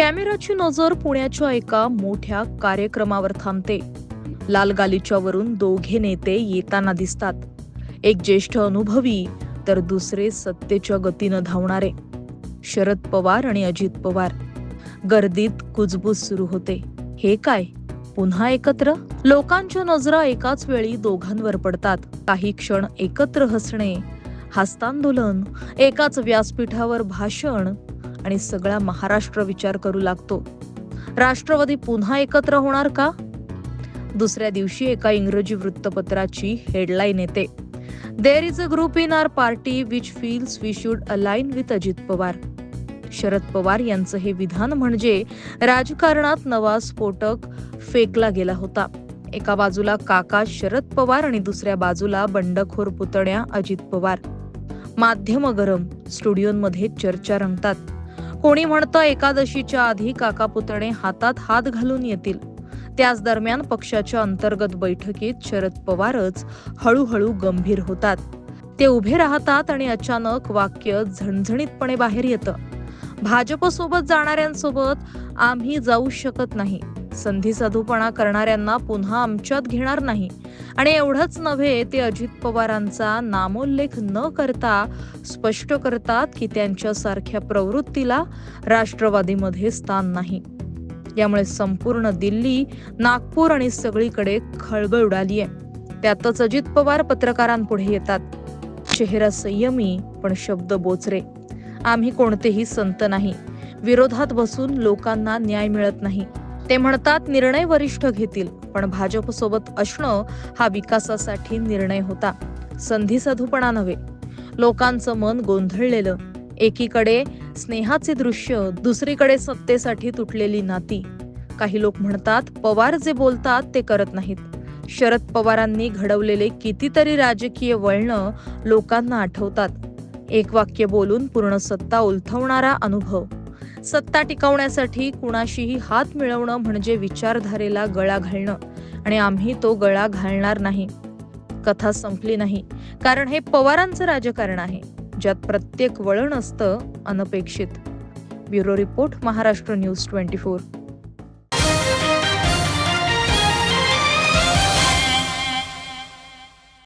कॅमेराची नजर पुण्याच्या एका मोठ्या कार्यक्रमावर थांबते. लाल गालिच्यावरून दोघे नेते येताना दिसतात. एक ज्येष्ठ अनुभवी तर दुसरे सत्तेच्या गतीनं धावणारे. शरद पवार आणि अजित पवार. गर्दीत कुजबूज सुरू होते. हे काय? पुन्हा एकत्र? लोकांच्या नजरा एकाच वेळी दोघांवर पडतात. काही क्षण एकत्र हसणे हस्तांदोलन एकाच व्यासपीठावर भाषण आणि सगळा महाराष्ट्र विचार करू लागतो. राष्ट्रवादी पुन्हा एकत्र होणार का? दुसऱ्या दिवशी एका इंग्रजी वृत्तपत्राची हेडलाईन येते. There is a group in our party which feels we should align with Ajit Pawar Sharad Pawar यांचं हे विधान म्हणजे राजकारणात नवा स्फोटक फेकला गेला होता. एका बाजूला काका शरद पवार आणि दुसऱ्या बाजूला बंडखोर पुतण्या अजित पवार. माध्यम गरम स्टुडिओमध्ये चर्चा रंगतात. कोणी म्हणतं एकादशीच्या आधी काका पुतणे हातात हात घालून येतील. त्याच दरम्यान पक्षाच्या अंतर्गत बैठकीत शरद पवारच हळूहळू गंभीर होतात. ते उभे राहतात आणि अचानक वाक्य झणझणीतपणे बाहेर येतं. भाजपसोबत जाणाऱ्यांसोबत आम्ही जाऊ शकत नाही. संधी साधूपणा करणाऱ्यांना पुन्हा आमच्यात घेणार नाही. आणि एवढंच नव्हे ते अजित पवारांचा नामोल्लेख न करता स्पष्ट करतात की त्यांच्यासारख्या प्रवृत्तीला राष्ट्रवादीमध्ये स्थान नाही. यामुळे संपूर्ण दिल्ली नागपूर आणि सगळीकडे खळबळ उडाली आहे त्यातच अजित पवार पत्रकारांपुढे येतात. चेहरा संयमी पण शब्द बोचरे. आम्ही कोणतेही संत नाही. विरोधात बसून लोकांना न्याय मिळत नाही. ते म्हणतात निर्णय वरिष्ठ घेतील पण भाजप सोबत असणं हा विकासासाठी निर्णय होता. संधी साधूपणा नव्हे. लोकांचं मन गोंधळलेलं. एकीकडे स्नेहाचे दृश्य दुसरीकडे सत्तेसाठी तुटलेली नाती. काही लोक म्हणतात पवार जे बोलतात ते करत नाहीत. शरद पवारांनी घडवलेले कितीतरी राजकीय वळणं लोकांना आठवतात. एक वाक्य बोलून पूर्ण सत्ता उलथवणारा अनुभव. सत्ता टिकवण्यासाठी कुणाशीही हात मिळवणं म्हणजे विचारधारेला गळा घालणं. आणि आम्ही तो गळा घालणार नाही. कथा संपली नाही. कारण हे पवारांचं राजकारण आहे. ज्यात प्रत्येक वळण असतं अनपेक्षित. Bureau report Maharashtra news twenty four.